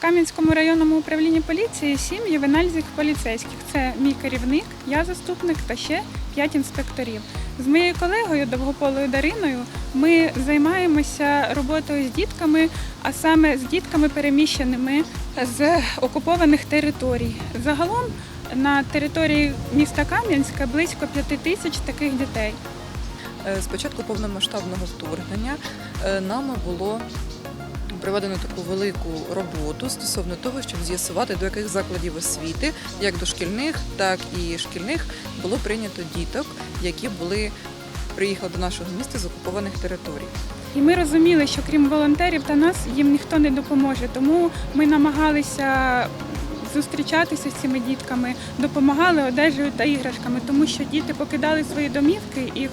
Кам'янському районному управлінні поліції сім ювенальних поліцейських. Це мій керівник, я заступник та ще п'ять інспекторів. З моєю колегою Довгополою Дариною ми займаємося роботою з дітками, а саме з дітками переміщеними з окупованих територій. Загалом на території міста Кам'янська близько п'яти тисяч таких дітей. Е, З початку повномасштабного вторгнення е, нами було проведено таку велику роботу стосовно того, щоб з'ясувати, до яких закладів освіти, як дошкільних, так і шкільних, було прийнято діток, які були приїхали до нашого міста з окупованих територій. І ми розуміли, що крім волонтерів та нас їм ніхто не допоможе. Тому ми намагалися зустрічатися з цими дітками, допомагали одежею та іграшками, тому що діти покидали свої домівки і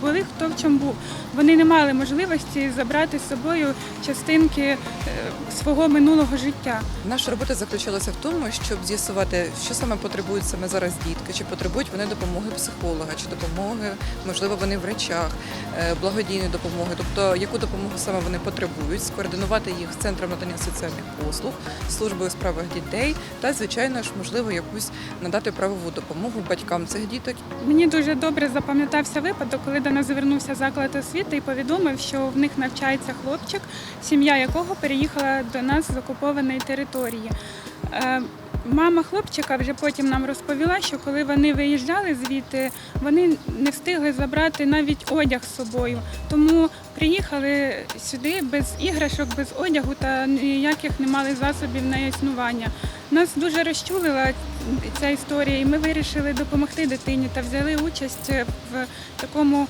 були хто в чому був. Вони не мали можливості забрати з собою частинки е, свого минулого життя. Наша робота заключалася в тому, щоб з'ясувати, що саме потребують саме зараз дітки, чи потребують вони допомоги психолога, чи допомоги, можливо, вони в речах, е, благодійної допомоги, тобто яку допомогу саме вони потребують, скоординувати їх з центром надання соціальних послуг, службою у справах дітей та, звичайно ж, можливо, якусь надати правову допомогу батькам цих діток. Мені дуже добре запам'ятався випадок, коли до нас звернувся заклад освіти і повідомив, що в них навчається хлопчик, сім'я якого переїхала до нас з окупованої території. Е, Мама хлопчика вже потім нам розповіла, що коли вони виїжджали звідти, вони не встигли забрати навіть одяг з собою. Тому приїхали сюди без іграшок, без одягу та ніяких не мали засобів на існування. Нас дуже розчулила ця історія, і ми вирішили допомогти дитині та взяли участь в такому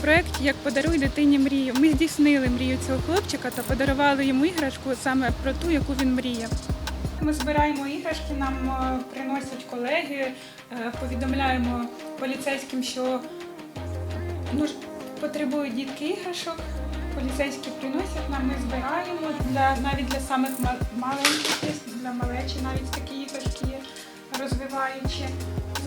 проєкті, як Подаруй дитині мрію. Ми здійснили мрію цього хлопчика та подарували йому іграшку саме про ту, яку він мріяв. Ми збираємо іграшки, нам е, приносять колеги, е, повідомляємо поліцейським, що ну, потребують дітки іграшок. Поліцейські приносять нам, ми збираємо для навіть для самих маленьких, для малечі навіть такі іграшки є розвиваючі.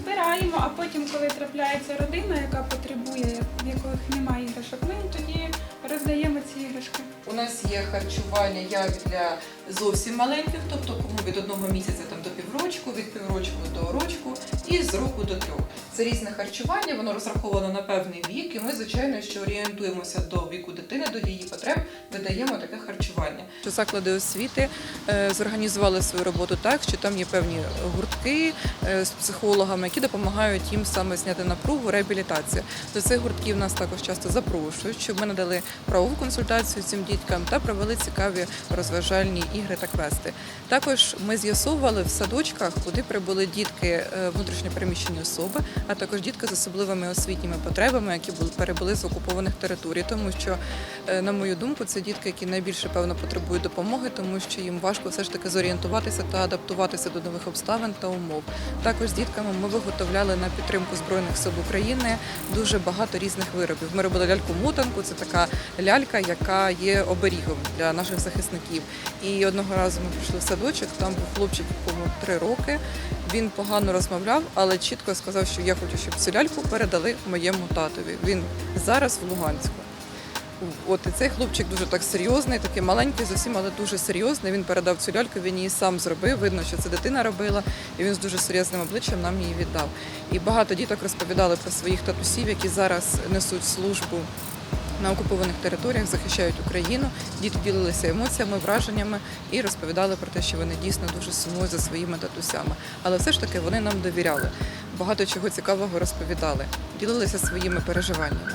Збираємо, а потім, коли трапляється родина, яка потребує, в яких немає іграшок, ми тоді роздаємо ці іграшки. У нас є харчування як для зовсім маленьких, тобто кому від одного місяця там до піврочку, від піврочку до рочку і з року до трьох. Це різне харчування, воно розраховано на певний вік, і ми, звичайно, що орієнтуємося до віку дитини, до її потреб, видаємо таке харчування. Заклади освіти е, зорганізували свою роботу так, що там є певні гуртки е, з психологами, які допомагають їм саме зняти напругу, реабілітацію. До цих гуртків нас також часто запрошують, щоб ми надали правову консультацію цим діткам та провели цікаві розважальні ігри та квести. Також ми з'ясовували в садочках, куди прибули дітки е, внутрішньопереміщені особи, а також дітки з особливими освітніми потребами, які були перебули з окупованих територій, тому що, е, на мою думку, це дітки, які найбільше певно потребують допомоги, тому що їм важко все ж таки зорієнтуватися та адаптуватися до нових обставин та умов. Також з дітками ми виготовляли на підтримку збройних сил України дуже багато різних виробів. Ми робили ляльку-мотанку, це така лялька, яка є оберігом для наших захисників. І одного разу ми прийшли в садочок, там був хлопчик, якому три роки. Він погано розмовляв, але чітко сказав, що я хочу, щоб цю ляльку передали моєму татові. Він зараз в Луганську. От і цей хлопчик дуже так серйозний, такий маленький, зовсім, але дуже серйозний. Він передав цю ляльку, він її сам зробив. Видно, що це дитина робила, і він з дуже серйозним обличчям нам її віддав. І багато діток розповідали про своїх татусів, які зараз несуть службу на окупованих територіях, захищають Україну. Діти ділилися емоціями, враженнями і розповідали про те, що вони дійсно дуже сумують за своїми татусями. Але все ж таки вони нам довіряли. Багато чого цікавого розповідали, ділилися своїми переживаннями.